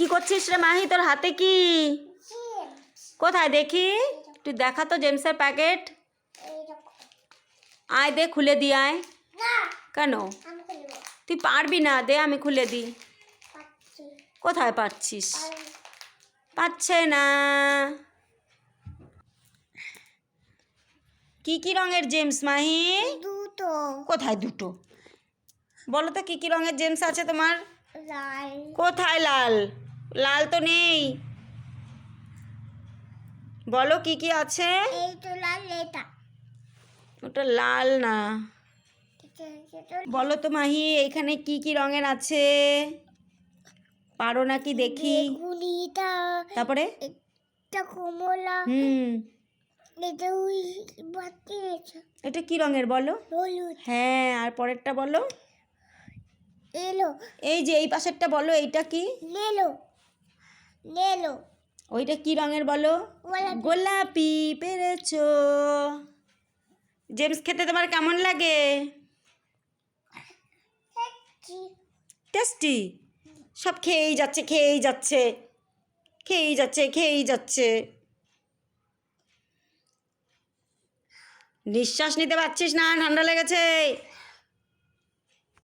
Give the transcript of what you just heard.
কি করছিস রে মাহি? তোর হাতে কি? কোথায় দেখি? তুই দেখা তো জেমসের প্যাকেট। আয় দে খুলে দি আয়। কেন? তুই পারবি না দে আমি খুলে দিই কোথায় পাচ্ছিস? পাচ্ছে না। কি কি রঙের জেমস মাহি? দুটো। কোথায় দুটো? বলো তো কি কি রঙের জেমস আছে তোমার? কোথায় লাল? লাল তো নেই। বলো কি কি আছে? এই তো লাল এটা। ওটা লাল না। বলো তো মাহি এখানে কি কি রঙের আছে? পারো নাকি দেখি। তারপরে? এটা কমলা। হুম। এটা কি রঙের বলো? হ্যাঁ আর পরেরটা বলো। এলো। এই যে এই পাশেরটা বলো এইটা কি? লেলো লেলো। ওইটা কি রঙের বলো? গোলাপি। পেরেছ। জেমস খেতে তোমার কেমন লাগে? টেস্টি সব খেয়েই যাচ্ছে খেয়েই যাচ্ছে। খেয়েই যাচ্ছে খেয়েই যাচ্ছে। নিঃশ্বাস নিতে পারছিস না ঠান্ডা লেগেছে।